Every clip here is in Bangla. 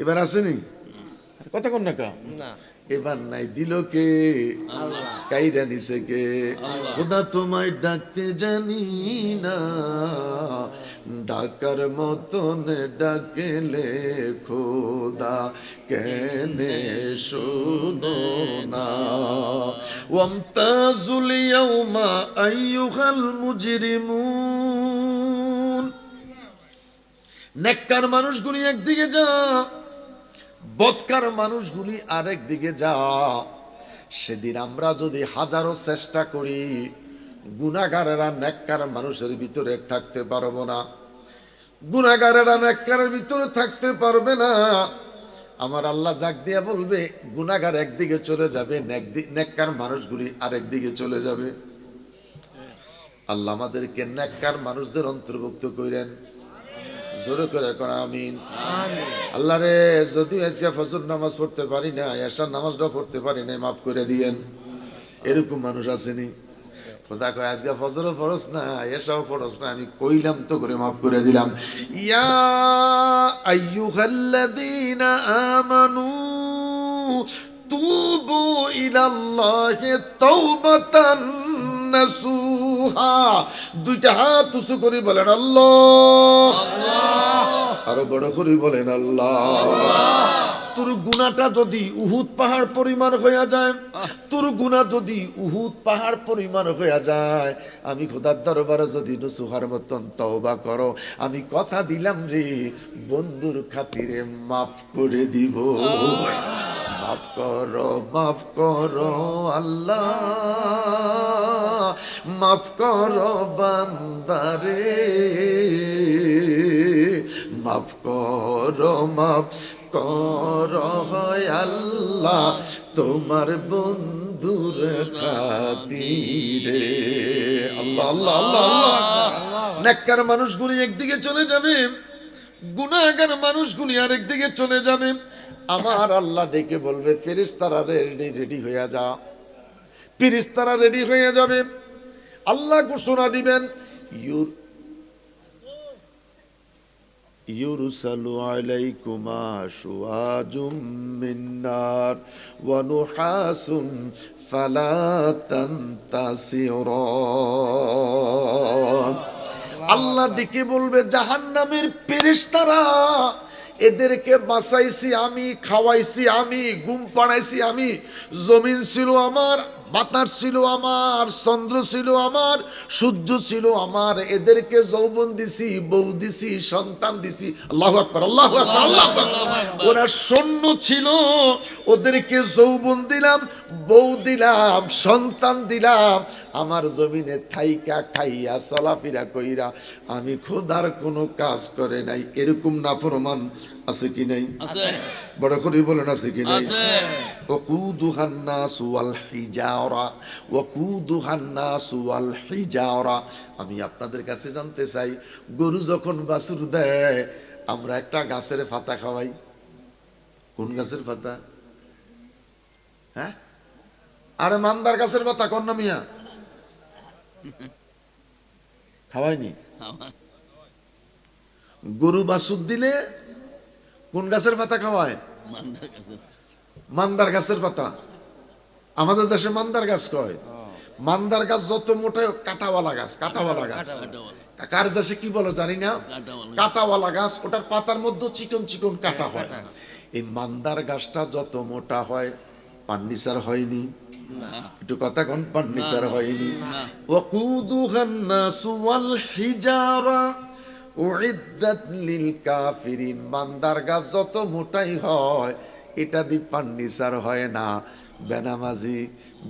এবার আসেনি? কথা কন না কা এবার নাই দিল কে? কাইরা নিছে কে? খোদা তোমায় ডাকতে জানি না। ডাকার মতন ডাকেলে খোদা কেনে শোনো না। ওয়ামতাজুল ইয়াউমা আইয়ুহাল মুজরিমুন। নেককার মানুষগুলি একদিকে যা। বৎকার মানুষগুলি আরেক দিকে যা। সেদিন আমরা যদি হাজারো চেষ্টা করি, গুণাগারেরা নেককার মানুষের ভিতরে থাকতে পারব না। গুণাগারেরা নেককারের ভিতরে থাকতে পারবে না। আমার আল্লাহ জাগ দিয়া বলবে, গুণাগার একদিকে চলে যাবে নেককার মানুষগুলি আরেক দিকে চলে যাবে। আল্লাহ আমাদেরকে নেককার মানুষদের অন্তর্ভুক্ত করেন জোরে করে করা আমিন। আল্লাহ রে যদি আজকে ফজর নামাজ পড়তে পারি না এসার নামাজটা পড়তে পারি না মাফ করে দিয়েন। এরকম মানুষ আসেনি খোদা কয় আজকে ফজরও পড়স না এসাও পড়স না আমি কইলাম তো করে মাফ করে দিলাম। ইয়া আইয়ুহাল্লাযীনা আমানু তুবু ইলাল্লাহি তাওবাতান। নাসুহা দুইটা হাত উঁচু করে বলেন আল্লাহ। আরও বড় করে বলেন আল্লাহ। তোর গুণাটা যদি উহুদ পাহাড় পরিমাণ হইয়া যায় তোর গুণা যদি উহুদ পাহাড় পরিমাণ হইয়া যায় আমি খোদার দরবারে যদি নসুহার মতন তওবা করো আমি কথা দিলাম রে বন্ধুর খাতিরে মাফ করে দিব। মাফ করো মাফ করো আল্লাহ। মাফ করো বান্দারে, মাফ করো মাফ করো হয় আল্লাহ তোমার বন্ধুর খাতিরে। আল্লাহ আল্লাহ আল্লাহ আল্লাহ। নেককার মানুষগুলি একদিকে চলে যাবে, গুনাহগার মানুষগুলি আরেকদিকে চলে যাবে। আমার আল্লাহ ডেকে বলবে, ফেরেশতারা রেডি রেডি হইয়া যা ফেরেশতারা রেডি হয়ে যাবে। আল্লাহ ঘোষণা দিবেন, ইউর ইউরসালু আলাইকুমা শুআজুম মিন নার, ওয়া নুহাসুন ফালা তানতাসিরুন। আল্লাহ ডেকে বলবে, জাহান্নামের ফেরেশতারা, এদেরকে বাঁচাইছি আমি, খাওয়াইছি আমি, ঘুম পাড়াইছি আমি, জমিন ছিল আমার বাতাস ছিল আমার, চন্দ্র ছিল আমার, সূর্য ছিল আমার, এদেরকে যৌবন দিছি, বউ দিছি, সন্তান দিছি। আল্লাহ আকবার, আল্লাহ আল্লাহ ওরা সৈন্য ছিল, ওদেরকে যৌবন দিলাম, বউ দিলাম, সন্তান দিলাম। আমার জমিনে থাইকা খাইয়া চলাফেরা কইরা আমি খোদার কোনো কাজ করে নাই, এরকম না নাফরমান আছে কি নাই আছে বড় করে বলেন আছে কি নাই আছে وقودها الناس والحجارة وقودها الناس والحجارة আমি আপনাদের কাছে জানতে চাই গরু যখন বাছুর দেয় আমরা একটা গাছের পাতা খাওয়াই কোন গাছের পাতা হ্যাঁ আরে মান্দার গাছের পাতা কোন না মিয়া খাওয়াইনি গরু বাছুর দিলে কোন গাছের পাতা খাওয়ায়? মান্দার গাছের পাতা। আমাদের দেশে মান্দার গাছ কয়? মান্দার গাছ যত মোটা কাটাওয়ালা গাছ কাটাওয়ালা গাছ। কার দেশে কি বলো জানি না? কাটাওয়ালা গাছ ওটার পাতার মধ্যে চিকন চিকন কাটা হয়। এই মান্দার গাছটা যত মোটা হয় ফার্নিচার হয়নি। একটু কথা কন ফার্নিচার হয়নি। ওয়াকুদুহান্নাসু ওয়াল হিজারা। উইদ্দাত লিল কাফিরিন বান্দার গাছ যত মোটাই হয়, এটা দিয়ে ফার্নিচার হয় না। বেনামাজি,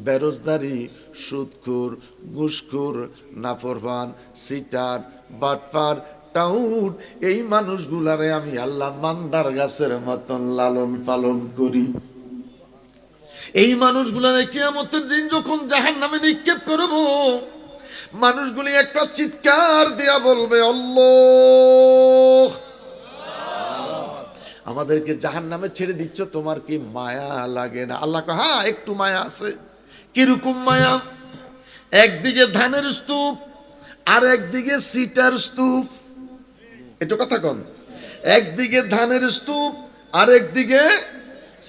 বেরোজদারি, সুদখুর ঘুষখুর নাফরবান সিটার, বাটপার টাউট এই মানুষগুলারে আমি আল্লাহ মান্দার গাছের মতন লালন পালন করি। এই মানুষগুলারে কিয়ামতের দিন যখন জাহান নামে নিক্ষেপ করব মানুষগুলি একটা চিৎকার দিয়া বলবে অল্লাহ আমাদেরকে জাহান নামে ছেড়ে দিচ্ছ, তোমার কি মায়া লাগে না? আল্লাহ হ্যাঁ একটু মায়া আছে। কীরকম মায়া? একদিকে ধানের স্তূপ, আর একদিকে সিটার স্তূপ। এটা কথা কন। একদিকে ধানের স্তূপ, আর একদিকে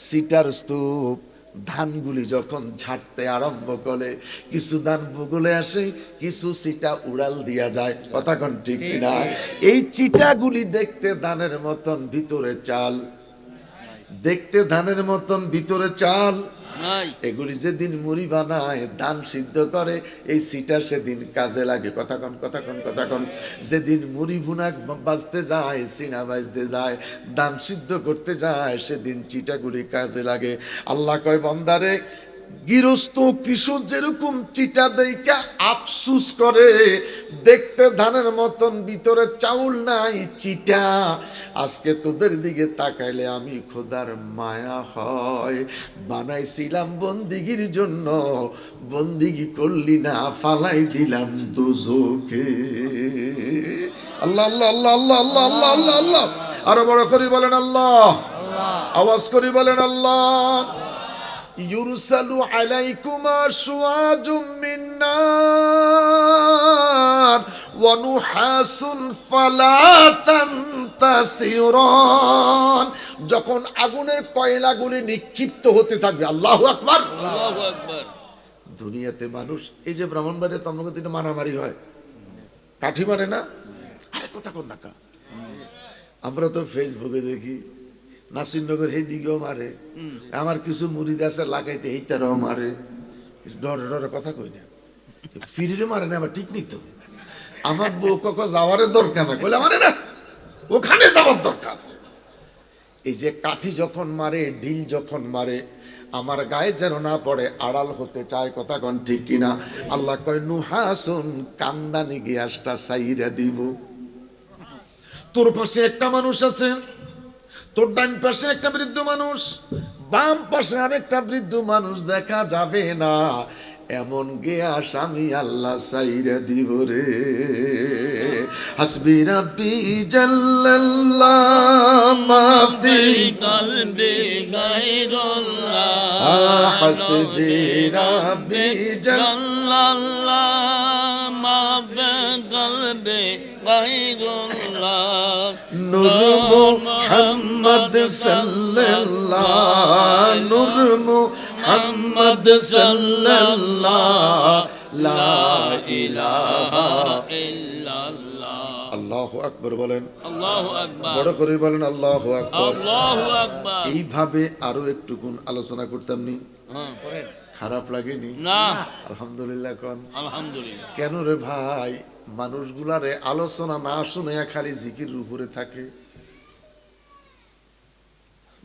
সিটার স্তূপ। ধানগুলি যখন ঝাড়তে আরম্ভ করে কিছু ধান ভূগোলে আসে কিছু চিটা উড়াল দিয়া যায়। কথা কোন ঠিক কিনা এই চিটাগুলি দেখতে ধানের মতন ভিতরে চাল। দেখতে ধানের মতন ভিতরে চাল। এগুলি যেদিন মুড়ি বানায় দান সিদ্ধ করে, এই সিটা সেদিন কাজে লাগে। কথা কন কথা কন কথা কন। যেদিন মুড়ি ভুনা বাজতে যায়, সিনা বাজতে যায় দান সিদ্ধ করতে যায়, সেদিন চিটাগুলি কাজে লাগে। আল্লাহ কয়, বন্দারে গৃহস্থ কৃষক যেরকম চিটা দেইকা আফসুস করে, দেখতে ধানের মতন, ভিতরে চাউল নাই, চিটা। আজকে তোদের দিকে তাকাইলে আমি খোদার মায়া হয়। বানাইছিলাম বন্দিগির জন্য, বন্দিগি করলি না, ফালাই দিলাম দুজোকে। আল্লাহ আল্লাহ আল্লাহ আল্লাহ আল্লাহ আল্লাহ আল্লাহ আল্লাহ। আরও বড় করি বলেন আল্লাহ। আওয়াজ করি বলেন আল্লাহ। ইউরসালু আলাইকুমা সুয়াজুম মিন নার ওয়া নুহাসুন ফালা তান্তাসিরান। যখন আগুনের কয়লাগুলি নিক্ষিপ্ত হতে থাকবে আল্লাহু আকবার। আল্লাহু আকবার। দুনিয়াতে মানুষ এই যে ব্রাহ্মণবাড়ি তমলকে তিনি মারামারি হয়। কাঠি মারে না? আরে কথা কর না আমরা তো ফেসবুকে দেখি নাসিরনগর এই দিকেও মারে আমার কিছু মুড়িদ আছে লাগাইতে এইটারও মারে। ডরে ডরে কথা কই না। ফিরিরে মারে না আবার ঠিক নেই তো। আমার বউ কখন যাওয়ারের দরকার না। কইলে মারে না। ওখানে যাওয়ার দরকার। এই যে কাঠি যখন মারে ঢিল যখন মারে আমার গায়ে যেন না পড়ে আড়াল হতে চায় কথা কন ঠিক কিনা। আল্লাহ কয় নুহাসুন কান্দানি গিয়াসটা সাইরা দিব। তোর পাশে একটা মানুষ আছে তোর ডান পাশে একটা বৃদ্ধ মানুষ, বাম পাশে আরেকটা বৃদ্ধ মানুষ দেখা যাবে না। এমন গেয়াস আমি আল্লাহ সাইরা দিব রে। হাসবি রাব্বি জাল্লাল্লাহ, মাফি। কলবে গায়রুল্লাহ হাসবি রাব্বি জাল জাল্লাল্লাহ মা ফি গায়রুল্লাহ। নূর মুহাম্মদ সাল্লাল্লাহ নূর মুহাম্মদ সাল্লাল্লাহ লা ইলাহা ইল্লাল্লাহ আল্লাহু বলেন। বড় করে বলেন আল্লাহু আকবার। আল্লাহু আকবার। এইভাবে আরও একটুকুন আলোচনা করতাম নি। হ্যাঁ, খারাপ লাগেনি? না। আলহামদুলিল্লাহ কন। আলহামদুলিল্লাহ। কেন রে ভাই? মানুষগুলারে আলোচনা না শুনে খালি জিকির উপরে থাকে।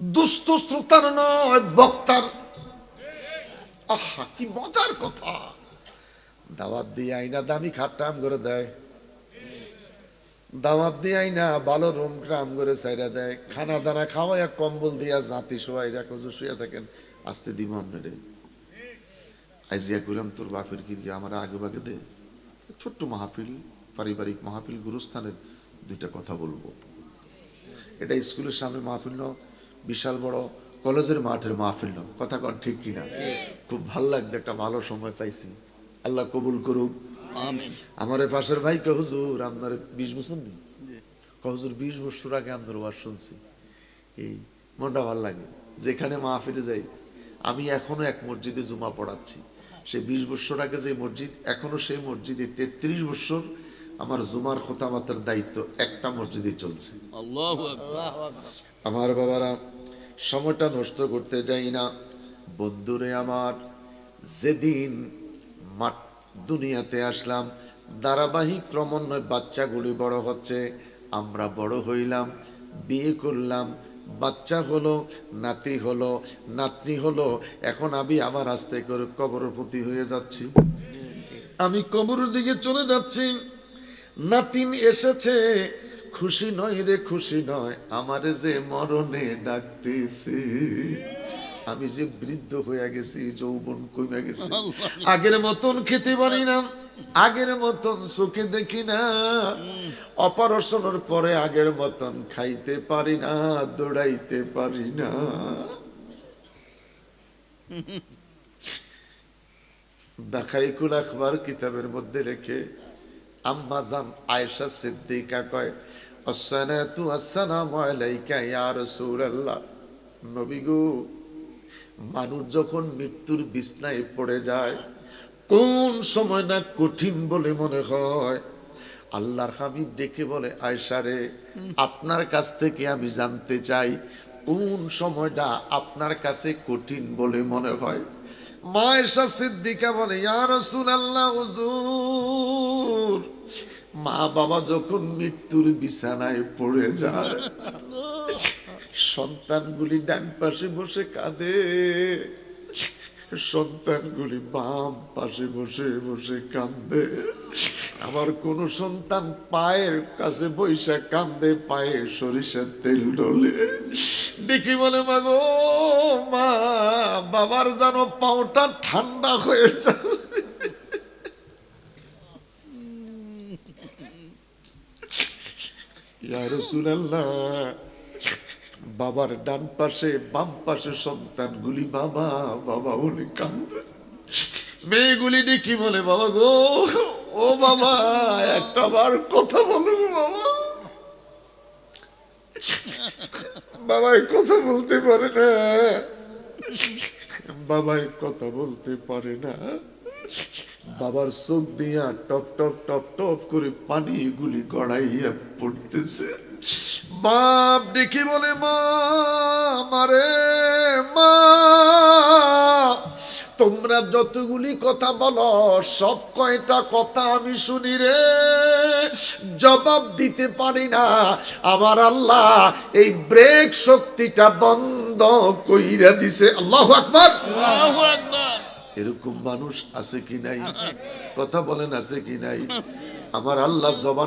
দুষ্ট শ্রোতার নয়, বক্তার। আহা, কি মজার কথা। দাওয়াত দিয়ে আইনা দামি করে দেয়। দাওয়াত দিয়ে আইনা ভালো রুম ট্রাম করে সাইরা দেয়। খানা দানা খাওয়াইয়া কম্বল দিয়া জাতি সবাই রাখো শুয়ে থাকেন। আসতে দিব আপনারে। আইজিয়া কইলাম, তোর বাপের কি আমার আগে বাগে দে? ছোট্ট মাহফিল, পারিবারিক মাহফিল, গুরুস্থানের দুইটা কথা বলব। এটা স্কুলের সামনে মাহফিল ন বিশাল বড় কলেজের মাঠের মাহফিল কথা কন ঠিক কিনা? খুব ভালো লাগছে একটা ভালো সময় পাইছি। আল্লাহ কবুল করুক। আমার পাশের ভাই কে হুজুর আপনার বিশ বছর নেই হুজুর বিশ বছর আগে আপনার ওয়াজ শুনছি। এই মনটা ভালো লাগে। যেখানে মাহফিলে যাই আমি এখনও এক মসজিদে জুমা পড়াচ্ছি। সে বিশ বছর আগে যে মসজিদ এখনও সেই মসজিদে তেত্রিশ বছর আমার জুমার খোতামাতের দায়িত্ব একটা মসজিদে চলছে। আল্লাহু আমার বাবারা সময়টা নষ্ট করতে যাই না। বন্ধুরে আমার, যেদিন মাঠ দুনিয়াতে আসলাম, ধারাবাহিক ক্রমান্বয়ে বাচ্চাগুলি বড় হচ্ছে, আমরা বড় হইলাম, বিয়ে করলাম, বাচ্চা হলো, নাতি হলো, নাতনি হলো, এখন আমি আবার আস্তে করে কবরের প্রতি হয়ে যাচ্ছি। আমি কবরের দিকে চলে যাচ্ছি। নাতিন এসেছে খুশি নয় রে খুশি নয়। আমারে যে মরণে ডাকতেছে। আমি যে বৃদ্ধ হয়ে গেছি যৌবন কমে গেছে। আগের মতন খেতে পারি না আগের মতন চোখে দেখি না। অপারেশনের পরে আগের মতন খাইতে পারি না দৌড়াইতে পারি না। দাখাইকুল আখবার কিতাবের মধ্যে রেখে আম্মা জান আয়েশা সিদ্দিকা কয় মানুষ যখন মৃত্যুর বিছনায় পড়ে যায়, কোন সময়টা কঠিন বলে মনে হয়? আল্লাহর হাবিব ডেকে বলে আয়সা রে, আপনার কাছ থেকে আমি জানতে চাই, কোন সময়টা আপনার কাছে কঠিন বলে মনে হয়? মায়েশা সিদ্দিকা বলে, ইয়া রাসূলুল্লাহ, হুজুর মা বাবা যখন মৃত্যুর বিছানায় পড়ে যায়, সন্তানগুলি ডান পাশে বসে কাঁদে। সন্তানগুলি বাম পাশে বসে বসে কান্দে আমার কোন সন্তান পায়ের কাছে বৈশা কান্দে পায়ে সরিষার তেল ডলে দেখি বলে মাগো মা, বাবার যেন পাওটা ঠান্ডা হয়ে যায় ইয়া রাসূলুল্লাহ বাবার ডান পাশে, বাম পাশে সন্তানগুলি বাবা বাবা বলে কান্দে। মেয়েগুলি ডেকে বলে, বাবা গো, ও বাবা, একটা বার কথা বলো বাবা। বাবাই কথা বলতে পারে না। বাবাই কথা বলতে পারে না। বাবার চোখ দিয়া টপ টপ টপ টপ করে পানি গুলি গড়াইয়া পড়তেছে। বাপ দেখি বলে, মা মারে মা, তোমরা যতগুলি কথা বলো, সব কয়টা কথা আমি শুনি রে। জবাব দিতে পারি না। আমার আল্লাহ এই ব্রেক শক্তিটা বন্ধ কইরা দিছে। আল্লাহ আকবার। আল্লাহু আকবার। এরকম মানুষ আছে কি নাই? কথা বলেন আছে কি নাই? আমার আল্লাহ জবান